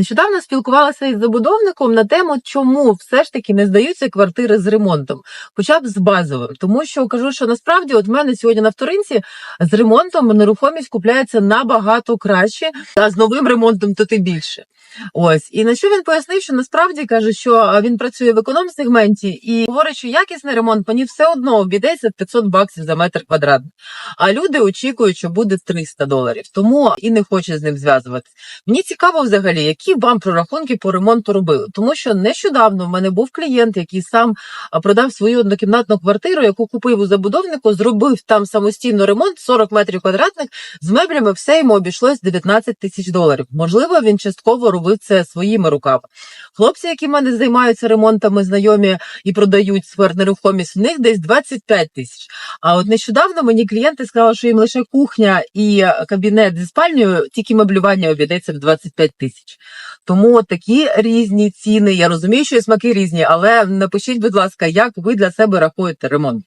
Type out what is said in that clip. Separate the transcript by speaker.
Speaker 1: Нещодавно спілкувалася із забудовником на тему, чому все ж таки не здаються квартири з ремонтом, хоча б з базовим. Тому що кажу, що насправді, от в мене сьогодні на вторинці з ремонтом нерухомість купляється набагато краще, а з новим ремонтом то ти більше. Ось і на що він пояснив, що насправді каже, що він працює в економ-сегменті і говорить, що якісний ремонт мені все одно обійдеться в 500 баксів за метр квадратний. А люди очікують, що буде 300 доларів, тому і не хоче з ним зв'язуватися. Мені цікаво взагалі, які вам прорахунки по ремонту робили, тому що нещодавно в мене був клієнт, який сам продав свою однокімнатну квартиру, яку купив у забудовнику, зробив там самостійно ремонт 40 метрів квадратних з меблями. Все йому обійшлось 19 тисяч доларів. Можливо, він частково робив це своїми руками. Хлопці, які в мене займаються ремонтами, знайомі і продають свою нерухомість, в них десь 25 тисяч. А от нещодавно мені клієнти сказали, що їм лише кухня і кабінет зі спальнею, тільки меблювання обійдеться в 25 тисяч. Тому такі різні ціни. Я розумію, що і смаки різні, але напишіть, будь ласка, як ви для себе рахуєте ремонт.